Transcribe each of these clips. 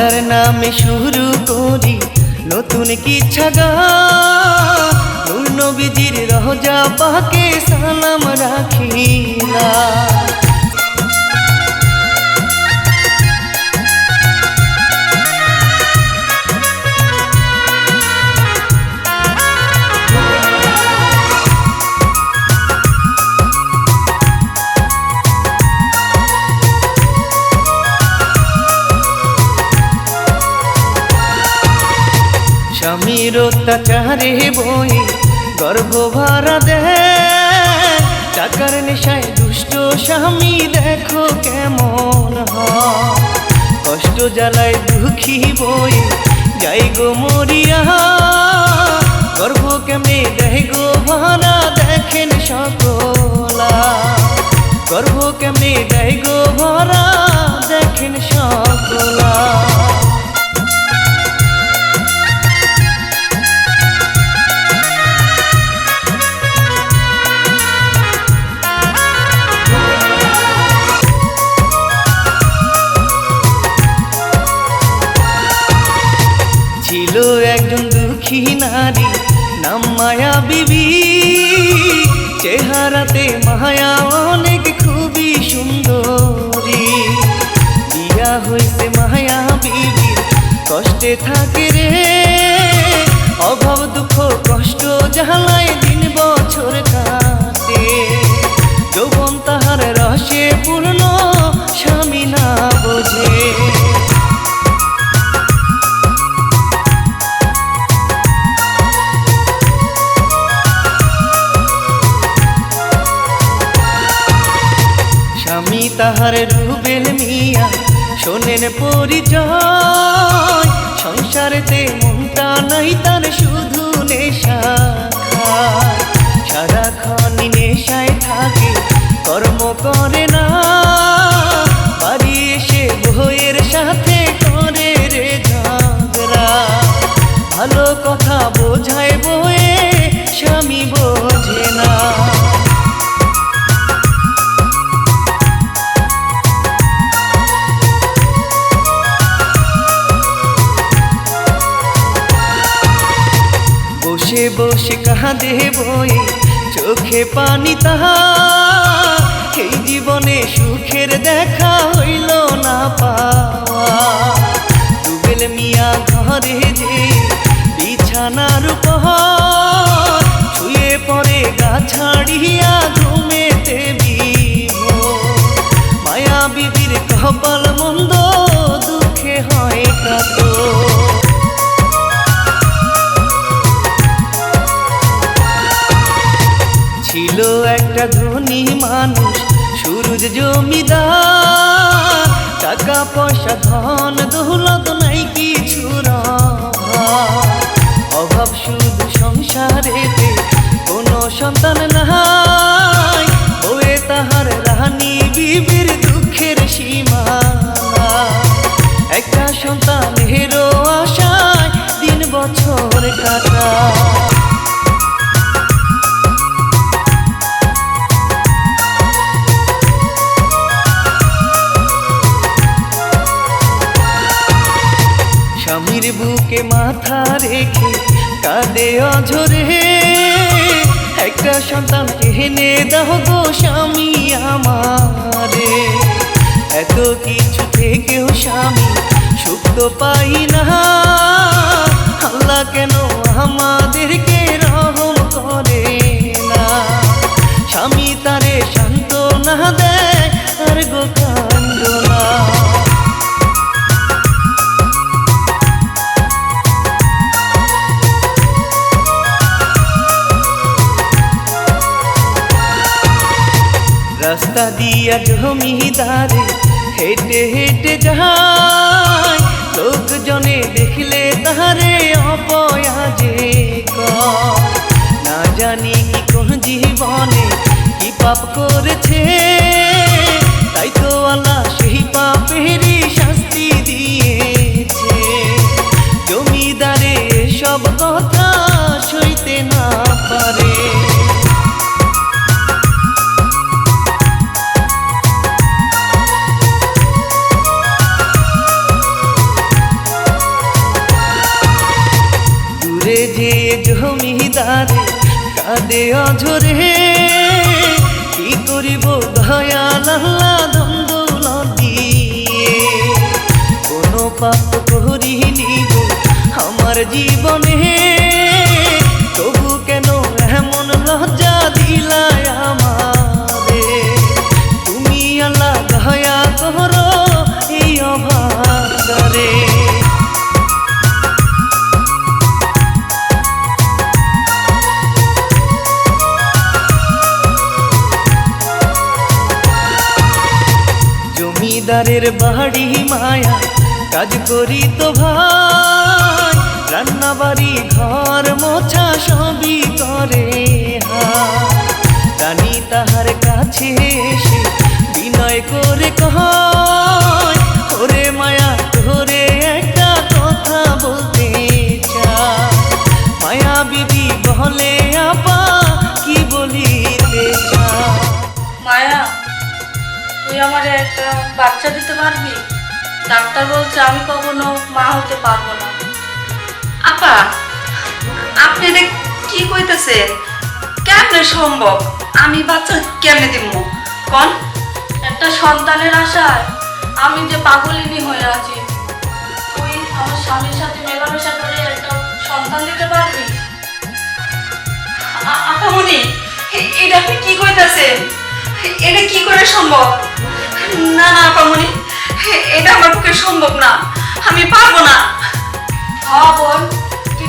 আল্লাহর নামে শুরু করি নতুন কিচ্ছা ছাগা? নবীজির রহজা পাকে সালাম রাখিলা। স্বামীর বই গর্ভ ভাড়া দেয়। টাকার নেশায় দুষ্ট স্বামী দেখো কেমন কষ্ট জ্বালায় দুঃখী বই, যাই গো মরিয়া। গর্ভ কেমনে দেয় গো ভাড়া, দেখেন সকলা। গর্ভ কেমনে দেয় গো ভরা দেখেন সকলা। একজন নারী নাম মায়া বিবি। চেহারাতে মায়া কাঁদে বই চোখে পানি তাহা। এই জীবনে সুখের দেখা হইল না পাওয়া। দুবেল মিয়া ঘরে যে বিছানার উপহার, শুয়ে পড়ে গা ছাড়িয়া ঘুমেতে। মায়া বিবির কপাল মন্দ, দুঃখে হয় কাতর। জমিদার টাকা পয়সা ধন মাথা রেখে কাঁদে অঝরে। একটা সন্তান হেনে দাও গো স্বামী আমারে। এত কিছু থেকেও স্বামী সুখ পাই না। আল্লাহ কেন আমাদেরকে রাস্তা দিয়া জমিদারে, হেঁটে হেঁটে যায় লোকজনে দেখলে তাহারে অপয়া যে। না জানি কি কোন জীবনে কি পাপ করেছে জীবনে তবু কেন এমন লজ্জা দিলায় আমারে? তুমি আল্লাহ দয়া করো এই জমিদারের বাড়ি মায়া কাজ করি তো ভাই বাড়ি ঘর মোছা সবই করে। রানী তাহার কাছে এসে বিনয় করে কয়, ওরে মায়া ধরে একটা কথা বলতে চায় মায়া বিবি বলে, আপা, কি বলিতে চায় মায়া, তুই আমার একটা বাচ্চা দিতে পারবি? ডাক্তার বলছে, আমি কখনো মা হতে পারব না। আপা আপনি এটা কি কইতেছেন কেমনে সম্ভব? আমি বাচ্চা কেমনে দিব কোন? একটা সন্তানের আশায় আমি যে পাগলিনী হয়ে আছি। তুই আমার স্বামীর সাথে মেলামেশা করে একটা সন্তান দিতে পারবি? আপামনি এটা আপনি কি কইতাছেন এটা কি করে সম্ভব? না না, আপামনি এটা আমার পক্ষে সম্ভব না। আমি পারব না। হ্যাঁ তুই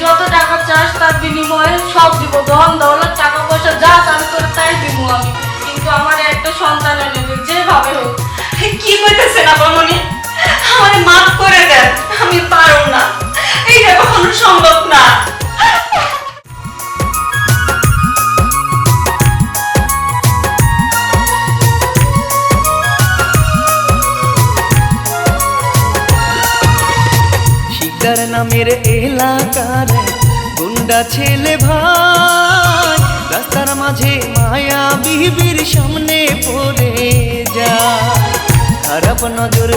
যত টাকা চাস তার বিনিময়ে সব দিব। ধন দৌলত টাকা পয়সা যা দান করে তাই দিব আমি। কিন্তু আমার একটা সন্তান দে, যেভাবে হোক। কি কইতেছেন আপামনি আমার মাফ করে দেন আমি পারো না। এইটা কখনো সম্ভব না। গুন্ডা ছেলে ভাই রাস্তার মাঝে মায়া বিহবির সামনে পড়ে যায়। খারাপ নজর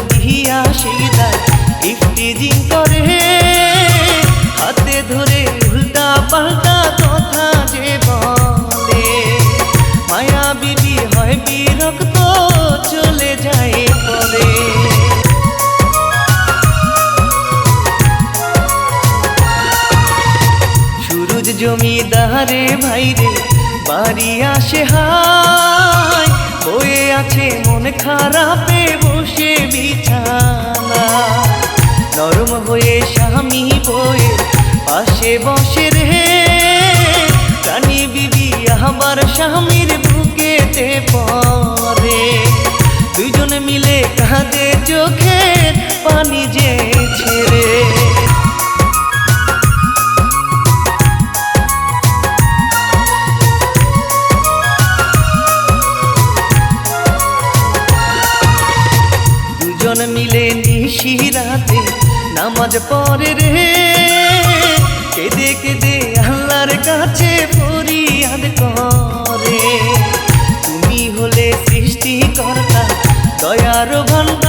জমিদারে ভাইরে বাড়ি আসে হায় বয়ে আছে মন খারাপে, বসে বিছানা। নরম হয়ে স্বামী বয়ে, পাশে বসে রে। রানী বিবি আবার স্বামীর বুকেতে পরে দুইজন মিলে কাঁদে চোখের পানি যে ছেড়ে। নামাজ পরে রে। কেঁদে কেদে আল্লাহর কাছে ফরিয়াদ করে। তুমি হলে সৃষ্টিকর্তা দয়ার ভান্ডার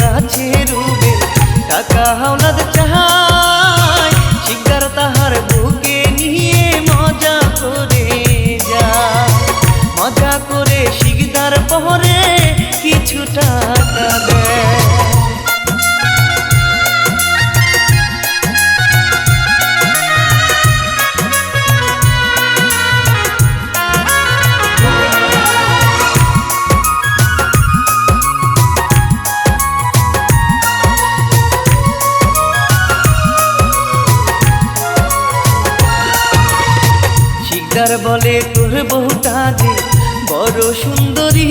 কাছে রুবেল টাকা হাওলাদ তাহার বুকে নিয়ে মজা করে যা মজা করে শিকদার পরে কিছু টাকা দেয়। জমিদার বলে তোর বউটা যে বড় সুন্দরী,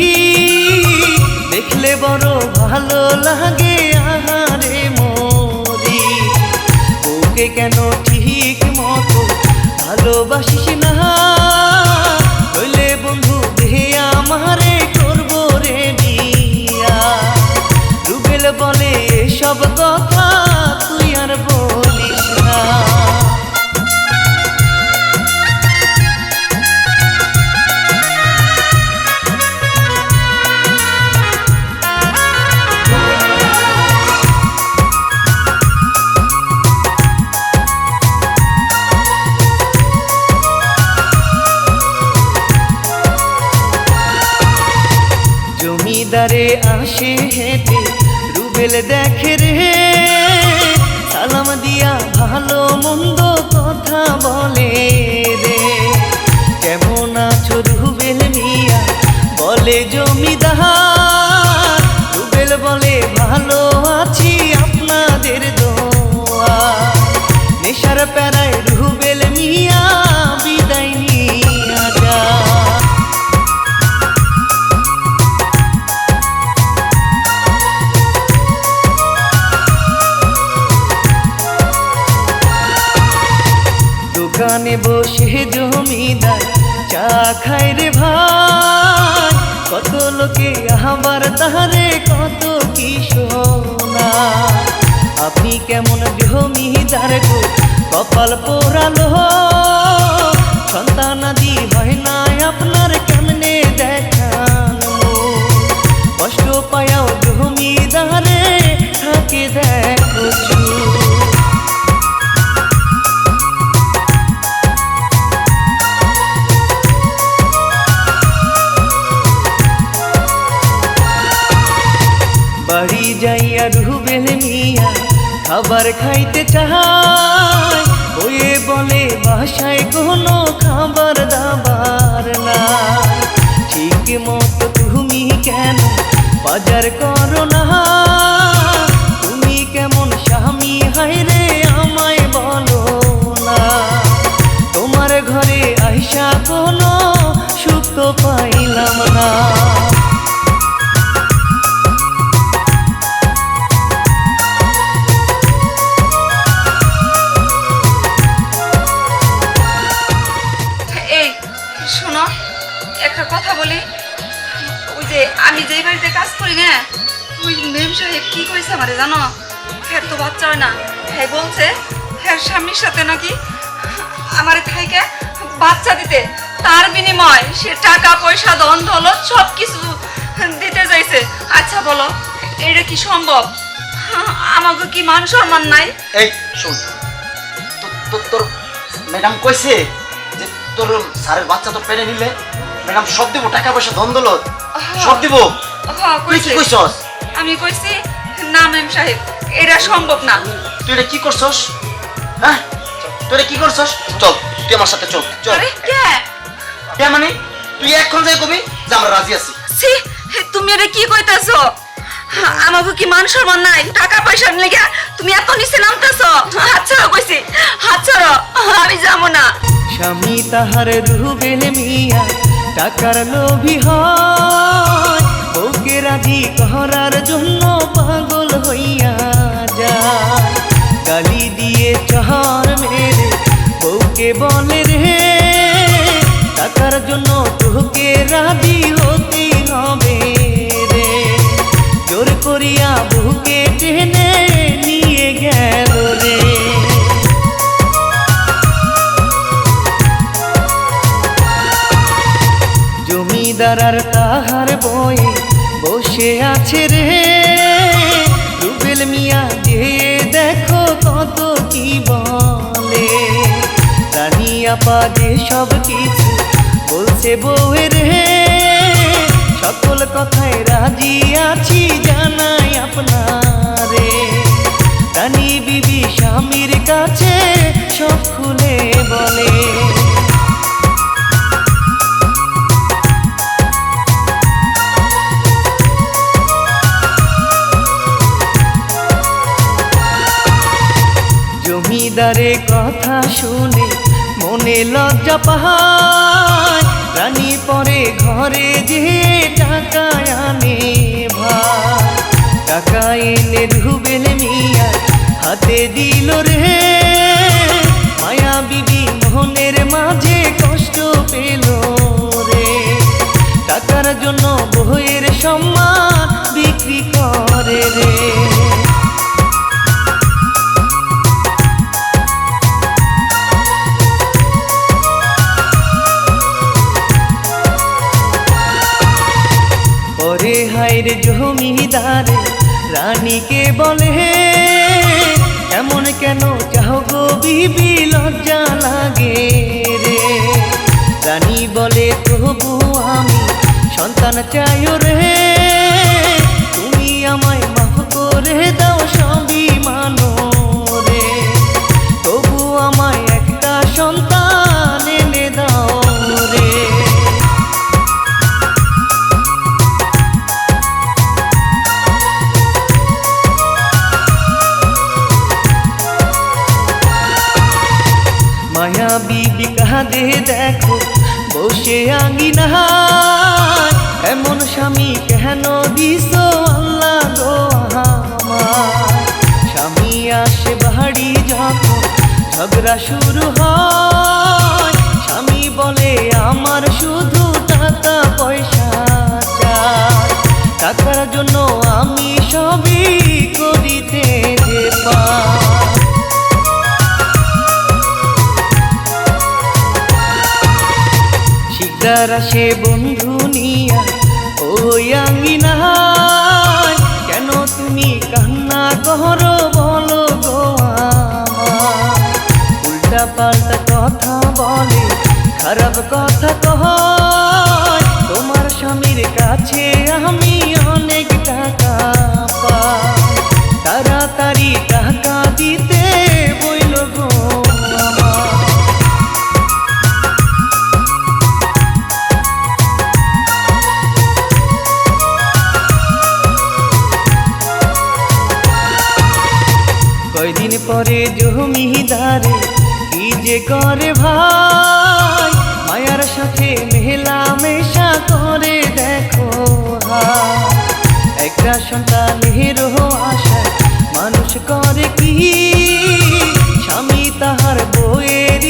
দেখলে বড় ভালো লাগে আহারে মরি। ওকে কেন ঠিক মতো ভালোবাসিস না? রুবেল দেখে রে। সালাম দিয়া ভালো মন্দ কথা বলে রে। কেমন আছো রুবেল মিয়া? বলে জমিদার জমিদার চা খাই রে ভাই। কত লোকে আহাবার তাহারে, কত কি শোনা আপনি কেমন জমিদার গো, কপাল পোড়ালো। সন্তানাদি হয় না আপনার না হ্যাঁ বলছে হ্যাঁ স্বামীর সাথে নাকি আমার থাইকে বাচ্চা দিতে। তার বিনিময় সে টাকা পয়সা ধন দৌলত সব কিছু দিতে চাইছে। আচ্ছা বলো এটা কি সম্ভব? আমাকে কি মান সম্মান নাই? এই শোন। তোর ম্যাডাম কইছে যে তোর স্যারের বাচ্চা তো পেরে নিলে ম্যাডাম সব দিব টাকা পয়সা ধন দৌলত। সব দিব। তুই কি কইছে। কইছস? আমি কইছি না মেম সাহেব। এটা সম্ভব না। তুই এটা কি করছস? হ্যাঁ? তুই এটা কি করছস? চল তুই আমার সাথে চল চল। আরে কে? কে মানে? তুই এখন যাই কবি যে আমরা রাজি আছি। সি তুমি এটা কি কইতাছো? আমাকে কি মান সম্মান নাই? টাকা পয়সা লেগে তুমি এত নিচে নামতেছো? হাত ছাড়ো কইছি হাত ছাড়ো আমি যাব না। স্বামী তাহার রুবেল মিয়া টাকার লোভী হয়। বউকে রাজি করার জন্য পাগল হইয়া গালি দিয়ে চহর মেরে বউকে বলে রে। টাকার জন্য তোকে রাজি হতে হবে রে। জোর করিয়া বউকে টেনে নিয়ে গেল রে। জমিদার তাহার বয়ে বসে আছে রে। যে সব কিছু বলছে বউয়ের রে সকল কথায় রাজি আছি জানাই আপনারে। রানী বিবি স্বামীর কাছে সব খুলে বলে। জমিদারে কথা শুনে মনে লজ্জা পাহায় রানী পরে ঘরে যে টাকা আনে ভাই টাকা এনে রুবেল মিয়া, হাতে দিল রে। মায়া বিবি মোহনের মাঝে কষ্ট পেল রে। টাকার জন্য বইয়ের সম্মান বিক্রি করে রে। জমিদার রানীকে বলে এমন কেন চাহ গো বিবি, লজ্জা লাগে রে? রানী বলে, প্রভু, আমি সন্তান চাই রে ঝগড়া শুরু হয়। স্বামী বলে, আমার শুধু টাকা পয়সা চাই। টাকার জন্য আমি সবই করিতে যে শিকদার আসে বন্ধু নিয়া কথা বলে, খারাপ কথা কহ তোমার স্বামীর কাছে আমি অনেক টাকা পাই। তাড়াতাড়ি টাকা দিতে বইল গো কয়দিন পরে জমিদারে যে করে ভাই, মায়ার সাথে মেলা মেশা করে দেখো একটা একটা সন্তানের আশা মানুষ করে কি? স্বামী তাহার বইয়ের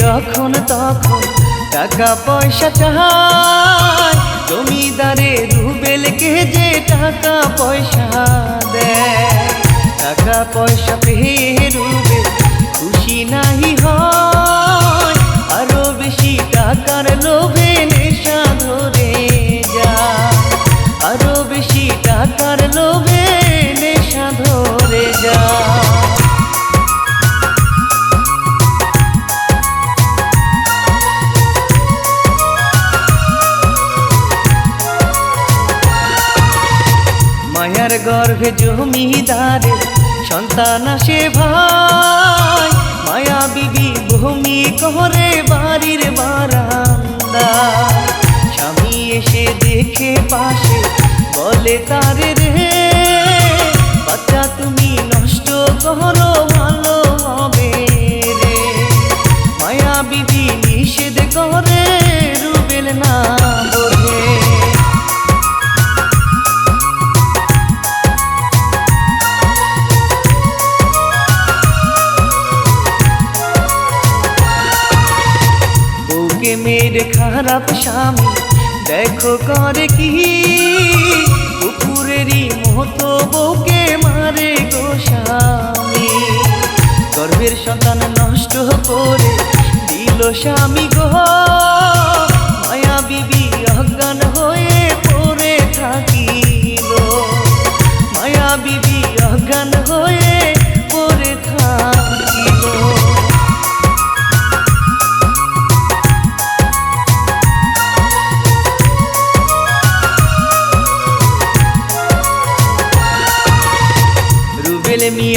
যখন তখন টাকা পয়সা চায়, জমিদারে রুবেলকে যে টাকা পয়সা দেয়, টাকা পয়সা পেয়ে রুবেল বলে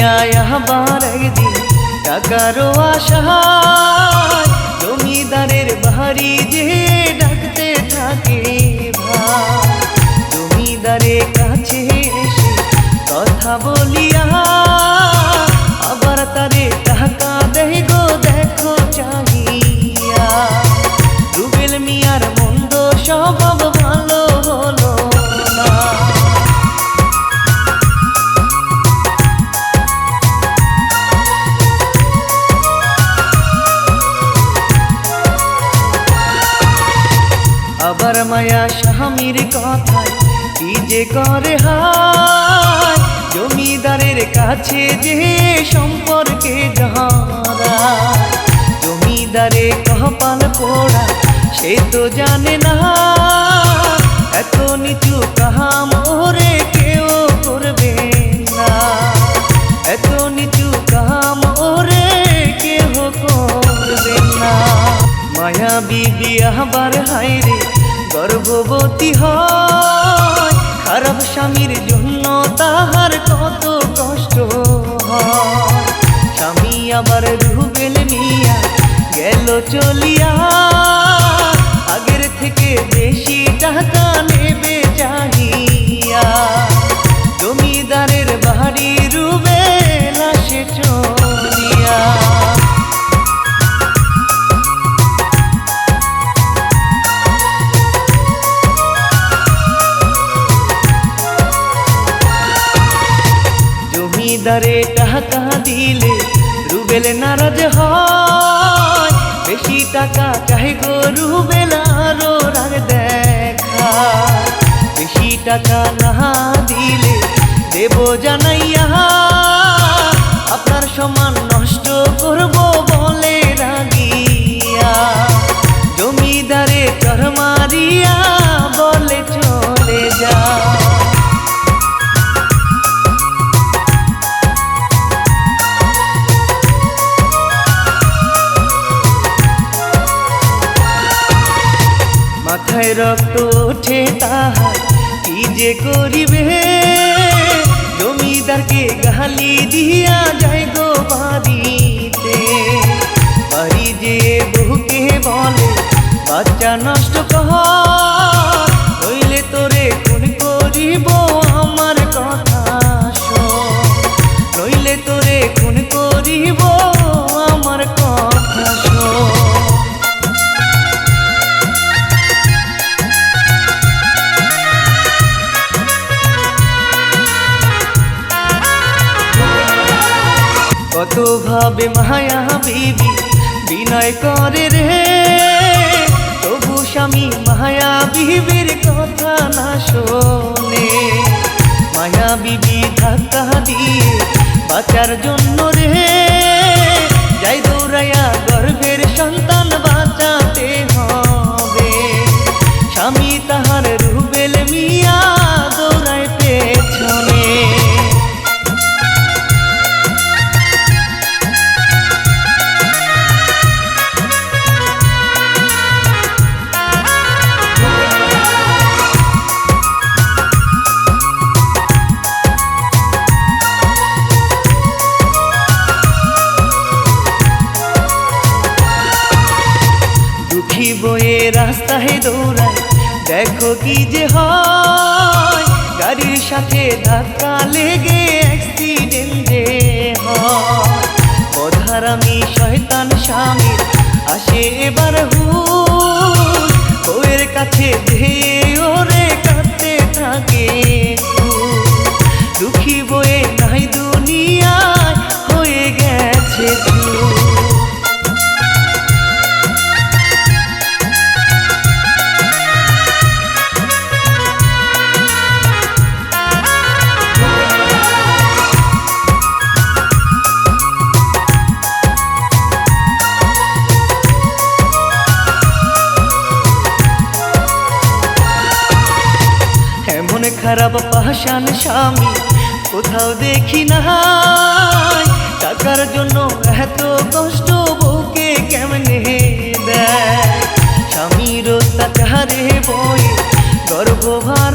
মিয়া আবার একদিন টাকারও আশা জমিদারের বাড়ি যে স্বামীর কথায়, কি যে করে হায় জমিদারের কাছে যে সম্পর্কে যারা জমিদারে কপাল পোড়া, সে তো জানে না। এত নিচু কাহাম ওরে কেউ করবে না। এত নিচু কাম ওরে কেহ করবে না। মায়া বিবি আবার হাইরে গর্ভবতী হয়। খারাপ স্বামীর জন্য তাহার কত কষ্ট স্বামী আবার রুবেল নিয়া গেল চলিয়া। আগের থেকে বেশি টাকা নেবে চাহিয়া রক্ত ওঠে তাহার। কি যে করিবে? জমিদারকে গালি দিয়া যায় গো বাড়িতে। বাড়ি যে বহুকে বলে, বাচ্চা নষ্ট কর। ভাবে মায়া বিবি, বিনয় করে রে। তবু স্বামী মায়া বিবির কথা না শোনে। মায়া বিবি ধাক্কা দিয়ে বাঁচার জন্য রে। যাই দৌড়াইয়া গর্ভের সন্তান বাঁচাতে হবে। স্বামী তাহার দেখো কি যে হয় গাড়ির সাথে ধাক্কা লেগে অ্যাক্সিডেন্ট যে হয় অধারামি শয়তান স্বামী আসে এবার হু বউয়ের কাছে ধেয়ে ওরে কাঁদতে থাকে। দুঃখী বয়ে নাই দুনিয়ায় হয়ে গেছে চুপ। খারাপ পাহাসান স্বামী, কোথাও দেখি না টাকার জন্য এত কষ্ট বউকে কেমনে দেয়? স্বামীর তাকারে বই গর্ভ ভাড়া